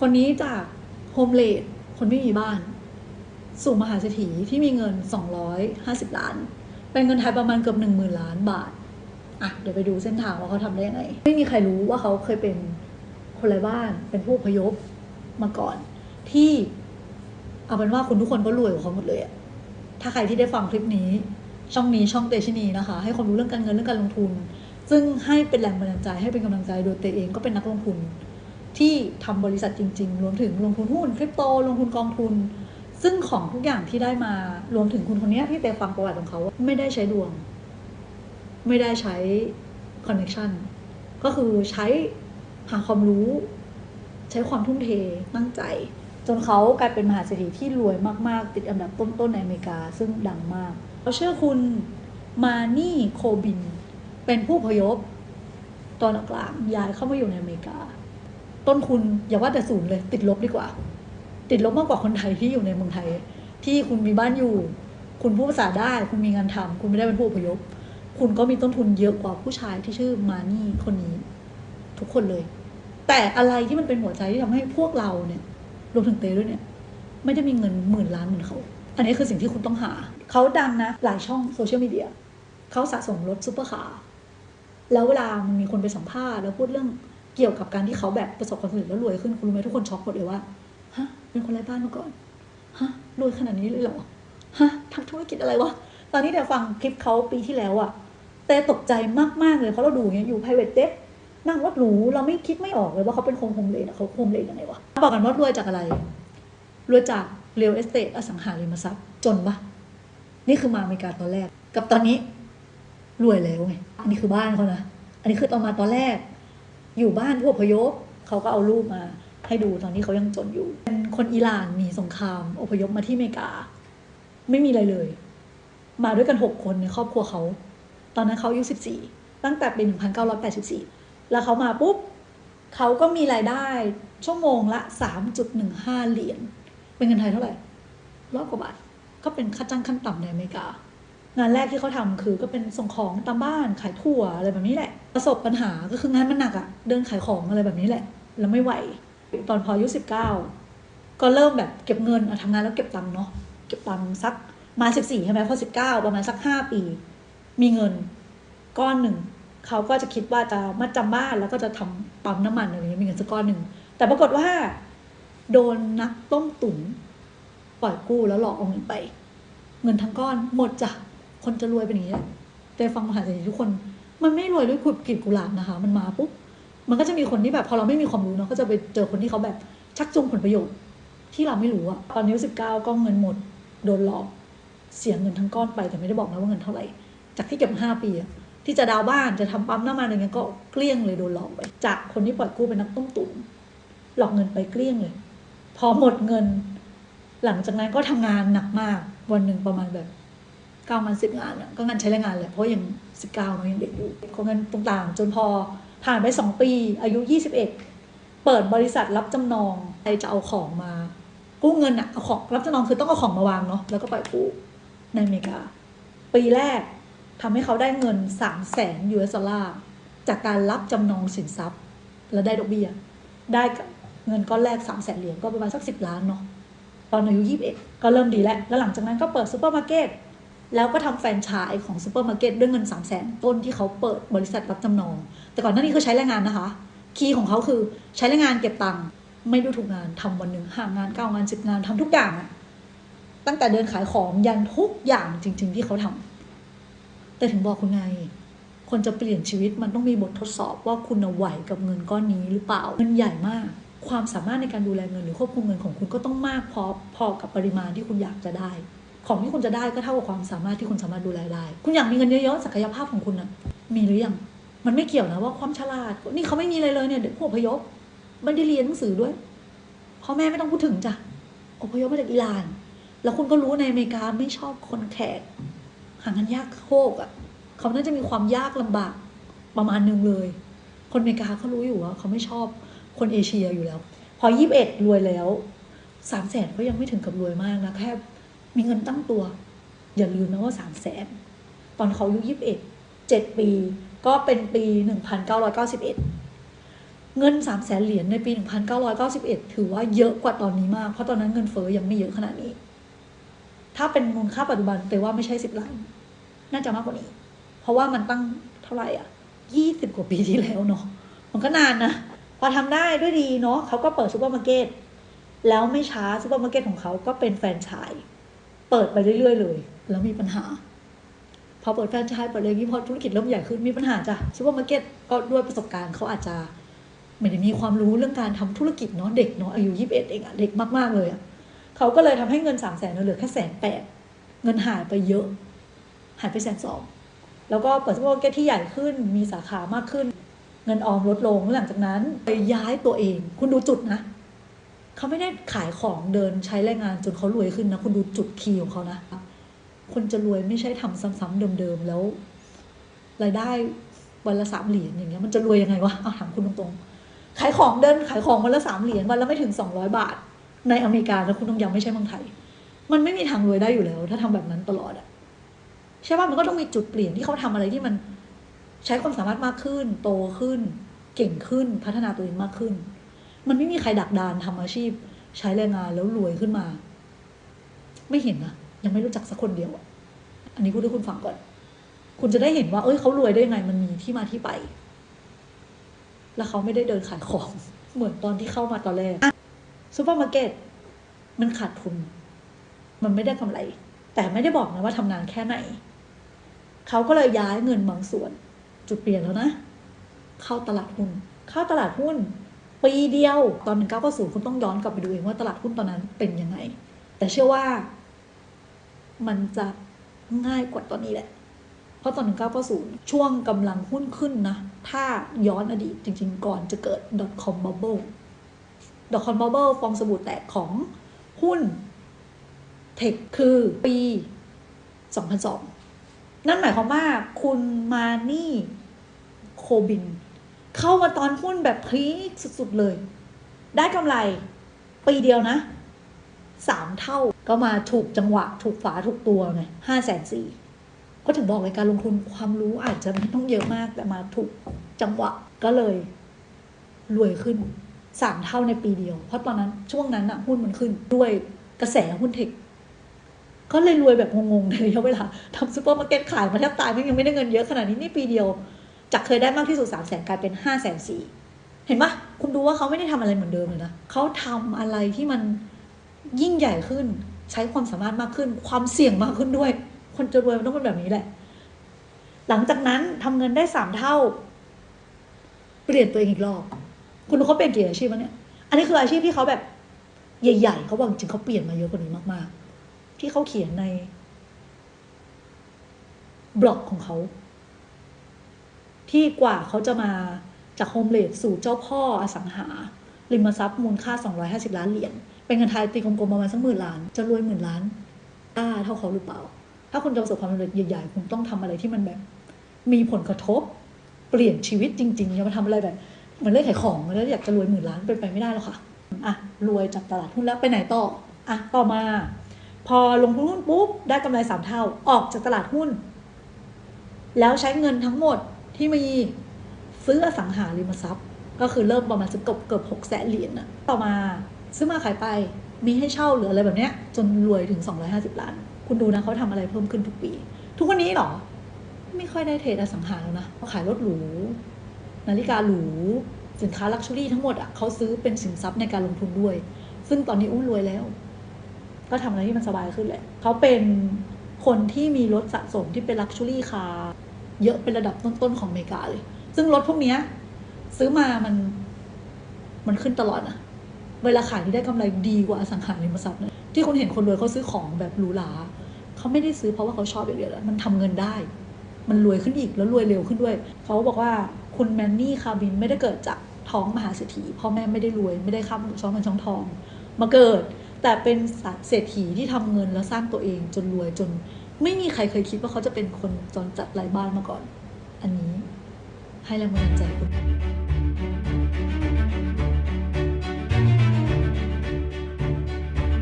คนนี้จากโฮมเลดคนไม่มีบ้าน สู่มหาเศรษฐีที่มีเงิน 250 ล้าน เป็นเงินไทยประมาณเกือบ 1 0,000 ล้านบาท อะ เดี๋ยวไปดูเส้นทางว่าเขาทำได้ยังไง ไม่มีใครรู้ว่าเขาเคยเป็นคนไร้บ้าน เป็นผู้พยพมาก่อน ที่เอาเป็นว่าคุณทุกคนก็รวยกว่าเขาหมดเลยอะถ้าใครที่ได้ฟังคลิปนี้ ช่องนี้ช่องเตชินีนะคะ ให้ความรู้เรื่องการเงินเรื่องการลงทุน ซึ่งให้เป็นแรงบันดาลใจให้เป็นกำลังใจโดยเตเองก็เป็นนักลงทุน ที่ทำบริษัทจริง ๆ รวมถึงลงทุนหุ้นคริปโต ลงทุนกองทุน ซึ่งของทุกอย่างที่ได้มารวมถึงคุณคนนี้ที่เตฟังประวัติของเขาไม่ได้ใช้ดวง ไม่ได้ใช้คอนเน c t ชันก็คือใช้หาความรู้ ใช้ความทุ่มเทตั้งใจ จนเขากลายเป็นมหาเศรษฐีที่รวยมากๆ ติดอันดับต้นๆในอเมริกา ซึ่งดังมากเราเชื่อคุณมานี่โคบิน เป็นผู้พยพตอนกลางย้ายเข้ามาอยู่ในอเมริกา ต้นทุนอย่าว่าแต่ศูนย์เลย ติดลบดีกว่า ติดลบมากกว่าคนไทยที่อยู่ในเมืองไทย ที่คุณมีบ้านอยู่ คุณพูดภาษาได้ คุณมีงานทำคุณไม่ได้เป็นผู้อพยพ คุณก็มีต้นทุนเยอะกว่าผู้ชายที่ชื่อมานี่คนนี้ ทุกคนเลย แต่อะไรที่มันเป็นหัวใจที่ทำให้พวกเราเนี่ยรวมถึงเต้ด้วยเนี่ย ไม่ได้มีเงินหมื่นล้านเหมือนเขา อันนี้คือสิ่งที่คุณต้องหา เขาดังนะ หลายช่องโซเชียลมีเดียเขาสะสมรถซูเปอร์คาร์แล้วเวลามันมีคนไปสัมภาษณ์แล้วพูดเรื่อง กี่ยวกับการที่เขาแบบประสบความสำเร็จแล้วรวยขึ้นคุณรู้ไหมทุกคนช็อกหมดเลยว่าฮะเป็นคนไร้บ้านมาก่อนฮะรวยขนาดนี้เลยเหรอฮะทำธุรกิจอะไรวะตอนนี้เดี๋ยวฟังคลิปเขาปีที่แล้วอะเต้ตกใจมากๆเลยเพราะเราดูอย่างเงี้ยอยู่ private jet นั่งรถหรูเราไม่คิดไม่ออกเลยว่าเขาเป็นคนโฮมเลดเขาโฮมเลดยังไงวะบอกกันว่ารวยจากอะไรรวยจากเรียลเอสเต e อสังหาริมทรัพย์จนปะนี่คือมาอเมริกาตอนแรก กับตอนนี้รวยแล้วไงอันนี้คือบ้านเขานะอันนี้คือตอนมาตอนแรก อยู่บ้านผู้อพยพเขาก็เอารูปมาให้ดูตอนนี้เขายังจนอยู่ เป็นคนอิหร่านหนีสงคราม อพยพมาที่อเมริกา ไม่มีอะไรเลย มาด้วยกันหกคนในครอบครัวเขา ตอนนั้นเขาอายุสิบสี่ตั้งแต่ปีหนึ่งพันเก้าร้อยแปดสิบสี่แล้วเขามาปุ๊บเขาก็มีรายได้ชั่วโมงละสามจุดหนึ่งห้าเหรียญเป็นเงินไทยเท่าไหร่ร้อยกว่าบาทก็เป็นค่าจ้างขั้นต่ำในอเมริกา งานแรกที่เขาทำคือก็เป็นส่งของตามบ้านขายถั่วอะไรแบบนี้แหละ ประสบปัญหาก็คืองานมันหนักอะเดินขายของอะไรแบบนี้แหละ แล้วไม่ไหว ตอนพออายุสิบเก้าก็เริ่มแบบเก็บเงินอะทำงานแล้วเก็บตังค์เนาะเก็บตังค์สักมาสิบสี่ใช่ไหมพอสิบเก้าประมาณสักห้าปี มีเงินก้อนหนึ่งเขาก็จะคิดว่าจะมาจำบ้านแล้วก็จะทำปั๊มน้ำมันอะไรอย่างเงี้ยมีเงินสักก้อนหนึ่งแต่ปรากฏว่า โดนนักต้มตุ๋นปล่อยกู้แล้วหลอกเอาเงินไป เงินทั้งก้อนหมดจ้ะ คนจะรวยเป็นอย่างนี้แต่ฟังมหาเศรษฐีทุกคน มันไม่รวยด้วยขุดกลีบกุหลาบนะคะ มันมาปุ๊บมันก็จะมีคนที่แบบพอเราไม่มีความรู้เนาะก็จะไปเจอคนที่เขาแบบชักจูงผลประโยชน์ ที่เราไม่รู้อะตอนนี้สิบเก้าก็เงินหมดโดนหลอกเสียเงินทั้งก้อนไปแต่ไม่ได้บอกนะว่าเงินเท่าไหร่ จากที่เก็บห้าปีอะที่จะดาวบ้านจะทำปั๊มน้ำมันอะไรเงี้ยก็เกลี้ยงเลยโดนหลอกไปจากคนที่ปล่อยกู้เป็นนักต้มตุ๋นหลอกเงินไปเกลี้ยงเลย พอหมดเงิน หลังจากนั้นก็ทำงานหนักมากวันหนึ่งประมาณแบบ เก้ามันสิบงานก็งานใช้แรงงานแหละเพราะยังสิบเก้าเนาะยังเด็กอยู่ก็เงินต่างๆ จนพอผ่านไปสองปี อายุยี่สิบเอ็ดเปิดบริษัทรับจำนองใครจะเอาของมา กู้เงินอะเอาของรับจำนองคือต้องเอาของมาวางเนาะแล้วก็ปล่อยกู้ในอเมริกา ปีแรกทำให้เขาได้เงินสามแสนยูเอสดอลลาร์จากการรับจำนองสินทรัพย์ แล้วได้ดอกเบี้ยได้เงินก้อนแรกสามแสนเหรียญก็ประมาณสักสิบล้านเนาะตอนอายุยี่สิบเอ็ดก็เริ่มดีแล้ว แล้วหลังจากนั้นก็เปิดซูเปอร์มาร์เก็ต แล้วก็ทำแฟรนไชส์ของซูเปอร์มาร์เก็ตด้วยเงินสามแสนต้นที่เขาเปิดบริษัทรับจำนอง แต่ก่อนหน้านี้คือใช้แรงงานนะคะ คีย์ของเขาคือใช้แรงงานเก็บตังค์ไม่ดูถูกงานทำวันหนึ่งห้างานเก้างานสิบงานทำทุกอย่างอะตั้งแต่เดินขายของยันทุกอย่างจริง ๆ ที่เขาทำแต่ถึงบอกคุณไง คนจะเปลี่ยนชีวิตมันต้องมีบททดสอบว่าคุณไหวกับเงินก้อนนี้หรือเปล่าเงินใหญ่มาก ความสามารถในการดูแลเงินหรือควบคุมเงินของคุณก็ต้องมากพอพอกับปริมาณที่คุณอยากจะได้ ของที่คุณจะได้ก็เท่ากับความสามารถที่คุณสามารถดูแลได้ คุณอยากมีเงินเยอะๆศักยภาพของคุณน่ะมีหรือยังมันไม่เกี่ยวนะว่าความฉลาด นี่เขาไม่มีอะไรเลยเนี่ยเด็กผู้อพยพไม่ได้เรียนหนังสือด้วยพ่อแม่ไม่ต้องพูดถึงจ้ะอพยพมาจากอิหร่าน แล้วคุณก็รู้ในอเมริกาไม่ชอบคนแขกหางานยากโคกอะ่ะ เขาน่าจะมีความยากลำบากประมาณนึงเลย คนอเมริกาเขารู้อยู่ว่าเขาไม่ชอบคนเอเชียอยู่แล้ว พอยี่สิบเอ็ดรวยแล้วสามแสนก็ยังไม่ถึงกับรวยมากนะแค่ มีเงินตั้งตัว อย่าลืมนะว่าสามแสนตอนเขาอายุยี่สิบเอ็ดเจ็ดปี ก็เป็นปีหนึ่งพันเก้าร้อยเก้าสิบเอ็ดเงิน3 0 0แสนเหรียญในปี1991ถือว่าเยอะกว่าตอนนี้มาก เพราะตอนนั้นเงินเฟอ้อยังไม่เยอะขนาดนี้ ถ้าเป็นมูลค่าปัจจุบันแต่ว่าไม่ใช่10ล้านน่าจะมากกว่านี้ เพราะว่ามันตั้งเท่าไหร่อะ20กว่าปีที่แล้วเนาะมันก็นานนะพอทำได้ด้วยดีเนาะเขาก็เปิดซูเปอร์มาร์เก็ตแล้วไม่ช้าซูเปอร์มาร์เก็ตของเขาก็เป็นแฟรนไชส์ เปิดไปเรื่อยๆเลย แล้วมีปัญหา พอเปิดแฟรนไชส์เปิดเลยยิ่งพอธุรกิจเริ่มใหญ่ขึ้นมีปัญหาจ้ะซูเปอร์มาร์เก็ตก็ด้วยประสบการณ์เขาอาจจะไม่ได้มีความรู้เรื่องการทำธุรกิจเนาะเด็กเนาะอายุยี่สิบเอ็ดเองอะเด็กมากๆเลยอะเขาก็เลยทำให้เงินสามแสนเหลือแค่แสนแปดเงินหายไปเยอะ หายไปแสนสองแล้วก็เปิดซูเปอร์มาร์เก็ตที่ใหญ่ขึ้นมีสาขามากขึ้น เงินออมลดลงแล้วหลังจากนั้นไปย้ายตัวเอง คุณดูจุดนะ เขาไม่ได้ขายของเดินใช้แรงงานจนเขารวยขึ้นนะคุณดูจุดคีย์ของเขานะ คนจะรวยไม่ใช่ทำซ้ำๆเดิม ๆ แล้ว รายได้วันละสามเหรียญอย่างเงี้ยมันจะรวยยังไงวะเอาถามคุณตรงๆ ขายของเดินขายของวันละสามเหรียญวันละไม่ถึงสองร้อยบาท ในอเมริกาแล้วคุณต้องย้ำไม่ใช่เมืองไทย มันไม่มีทางรวยได้อยู่แล้ว ถ้าทำแบบนั้นตลอดอะใช่ป่ะมันก็ต้องมีจุดเปลี่ยนที่เขาทำอะไรที่มันใช้ความสามารถมากขึ้น โตขึ้น เก่งขึ้นพัฒนาตัวเองมากขึ้น มันไม่มีใครดักดานทำอาชีพ ใช้แรงงานแล้วรวยขึ้นมา ไม่เห็นนะยังไม่รู้จักสักคนเดียวอะอันนี้พูดให้คุณฟังก่อน คุณจะได้เห็นว่า เอ้ยเขารวยได้ยังไง มันมีที่มาที่ไป แล้วเขาไม่ได้เดินขายของ เหมือนตอนที่เข้ามาตอนแรกซูเปอร์มาร์เก็ตมันขาดทุน มันไม่ได้กำไร แต่ไม่ได้บอกนะว่าทำนานแค่ไหน เขาก็เลยย้ายเงินบางส่วน จุดเปลี่ยนแล้วนะ เข้าตลาดหุ้น เข้าตลาดหุ้น ปีเดียวตอน 1990 คุณต้องย้อนกลับไปดูเองว่าตลาดหุ้นตอนนั้นเป็นยังไง แต่เชื่อว่า มันจะง่ายกว่าตอนนี้แหละ เพราะตอน 1990 ช่วงกำลังหุ้นขึ้นนะ ถ้าย้อนอดีตจริง ๆ ก่อนจะเกิด .com bubble .com bubble ฟองสบู่แตกของหุ้นเทคคือปี 2002 นั่นหมายความว่าคุณมานี่โคบิน เข้ามาตอนหุ้นแบบพีคสุดๆเลย ได้กำไรปีเดียวนะสามเท่าก็มาถูกจังหวะ ถูกฝาถูกตัวไงห้าแสนสี่ก็ถึงบอกเลยการลงทุนความรู้อาจจะไม่ต้องเยอะมากแต่มาถูกจังหวะก็เลย รวยขึ้นสามเท่าในปีเดียว เพราะตอนนั้นช่วงนั้นอะหุ้นมันขึ้นด้วยกระแสหุ้นเทคก็เลยรวยแบบงงๆในระยะเวลาทำซูเปอร์มาร์เก็ตขายมาแทบตายมันยังไม่ได้เงินเยอะขนาดนี้นี่ปีเดียว จากเคยได้มากที่สุดสามแสนกลายเป็นห้าแสนสี่เห็นปะคุณดูว่าเขาไม่ได้ทำอะไรเหมือนเดิมเลยนะเขาทำอะไรที่มันยิ่งใหญ่ขึ้น ใช้ความสามารถมากขึ้น ความเสี่ยงมากขึ้นด้วย คนจะรวยมันต้องเป็นแบบนี้แหละ หลังจากนั้นทำเงินได้สามเท่า เปลี่ยนตัวเองอีกรอบ คุณดูเขาเปลี่ยนกี่อาชีพวะเนี่ย อันนี้คืออาชีพที่เขาแบบใหญ่ ๆเขาบอกจริงเขาเปลี่ยนมาเยอะกว่านี้มาก ๆ ที่เขาเขียนในบล็อกของเขา ที่กว่าเขาจะมาจากโฮมเลดสู่เจ้าพ่ออสังหา ริมทรัพย์มูลค่า 250 ล้านเหรียญเป็นเงินไทยตีกลมๆประมาณสักหมื่นล้าน จะรวยหมื่นล้านกล้าเท่าเขาหรือเปล่า ถ้าคุณจะประสบความสำเร็จใหญ่ๆคุณต้องทำอะไรที่มันแบบ มีผลกระทบ เปลี่ยนชีวิตจริงๆอย่ามาทำอะไรแบบเหมือนเล่นขายของแล้วอยากจะรวยหมื่นล้านเป็นไปไม่ได้หรอกค่ะอะรวยจากตลาดหุ้นแล้วไปไหนต่ออะต่อมา พอลงทุนหุ้นปุ๊บได้กำไรสามเท่าออกจากตลาดหุ้น แล้วใช้เงินทั้งหมด ที่มีซื้ออสังหาริมทรัพย์ ก็คือเริ่มประมาณสักเกือบเกือบหกแสนเหรียญนะต่อมาซื้อมาขายไปมีให้เช่าหรืออะไรแบบเนี้ย จนรวยถึง 250 ล้าน คุณดูนะเขาทำอะไรเพิ่มขึ้นทุกปี ทุกวันนี้หรอ ไม่ค่อยได้เทรดอสังหาแล้วนะเขาขายรถหรู นาฬิกาหรู สินค้าลักชัวรี่ทั้งหมดอะเขาซื้อเป็นสินทรัพย์ในการลงทุนด้วย ซึ่งตอนนี้อุ้รวยแล้ว ก็ทำอะไรที่มันสบายขึ้นแหละเขาเป็นคนที่มีรถสะสมที่เป็นลักชัวรี่คาร์ เยอะเป็นระดับต้นๆของอเมริกาเลย ซึ่งรถพวกเนี้ย ซื้อมามัน มันขึ้นตลอดอะเวลาขายที่ได้กำไรดีกว่าอสังหาริมทรัพย์เนี่ยที่คุณเห็นคนรวยเขาซื้อของแบบหรูหราเขาไม่ได้ซื้อเพราะว่าเขาชอบอย่างเดียวแล้วมันทำเงินได้ มันรวยขึ้นอีกแล้วรวยเร็วขึ้นด้วย เขาบอกว่าคุณแมนนี่คาร์บินไม่ได้เกิดจากท้องมหาเศรษฐีพ่อแม่ไม่ได้รวยไม่ได้ข้ามช่องเงินช่องทอง มาเกิด แต่เป็นเศรษฐีที่ทำเงินแล้วสร้างตัวเองจนรวยจน ไม่มีใครเคยคิดว่าเขาจะเป็นคนจนจัดไร้บ้านมาก่อน อันนี้ให้แรงบันดาลใจคุณ